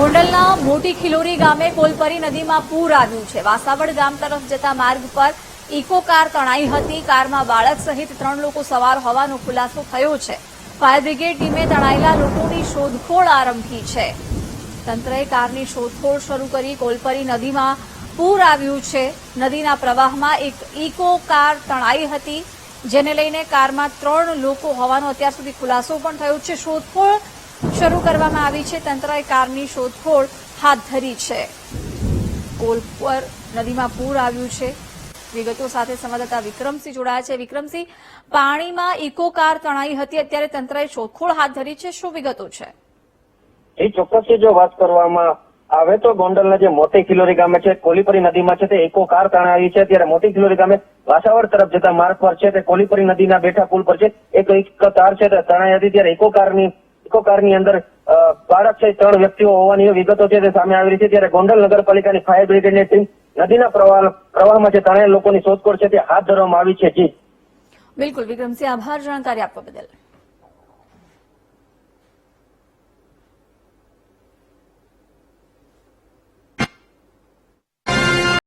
ગોંડલના મોટી ખિલોરી ગામે કોલપરી નદીમાં પૂર આવ્યું છે. વાસાવડ ગામ તરફ જતા માર્ગ પર ઇકો કાર તણાઈ હતી. કારમાં બાળક સહિત ત્રણ લોકો સવાર હોવાનો ખુલાસો થયો છે. ફાયર બ્રિગેડ ટીમે તણાયેલા લોકોની શોધખોળ આરંભી છે. તંત્રએ કારની શોધખોળ શરૂ કરી કોલપરી નદીમાં પૂર આવ્યું છે. નદીના પ્રવાહમાં એક ઇકો કાર તણાઈ હતી, જેને લઈને કારમાં ત્રણ લોકો હોવાનો અત્યાર સુધી ખુલાસો પણ થયો છે. શોધખોળ શરૂ કરવામાં આવી છે. તંત્રએ કારની શોધખોળ હાથ ધરી છે. કોલપર નદીમાં પૂર આવ્યું છે. વિગતો સાથે સંવાદદાતા વિક્રમસિંહ જોડાયા છે. વિક્રમસિંહ, પાણીમાં ઇકો કાર તણાઈ હતી. અત્યારે તંત્રએ શોધખોળ હાથ ધરી છે. શું વિગતો છે? એ ચોક્કસથી જો વાત કરવામાં આવે તો ગોંડલના જે મોટી ખિલોરી ગામે છે, કોલીપરી નદીમાં છે, તે એકો કાર તણાવી છે. ત્યારે મોટી ખિલોરી ગામે વાસાવર તરફ જતા માર્ગ પર છે, તે કોલીપરી નદીના બેઠા પુલ પર છે. એક એક કાર છે, તે તણાઈ હતી. ત્યારે એકો કારની ઇકો અંદર બાળક છે ત્રણ વ્યક્તિઓ હોવાની વિગતો છે તે સામે આવી રહી છે. ત્યારે ગોંડલ નગરપાલિકાની ફાયર બ્રિગેડની ટીમ નદીના પ્રવાહ, પ્રવાહમાં જે ત્રણેય લોકોની શોધખોળ છે તે હાથ ધરવામાં આવી છે. જી. બિલકુલ, વિક્રમસિંહ, આભાર જાણકારી આપવા બદલ.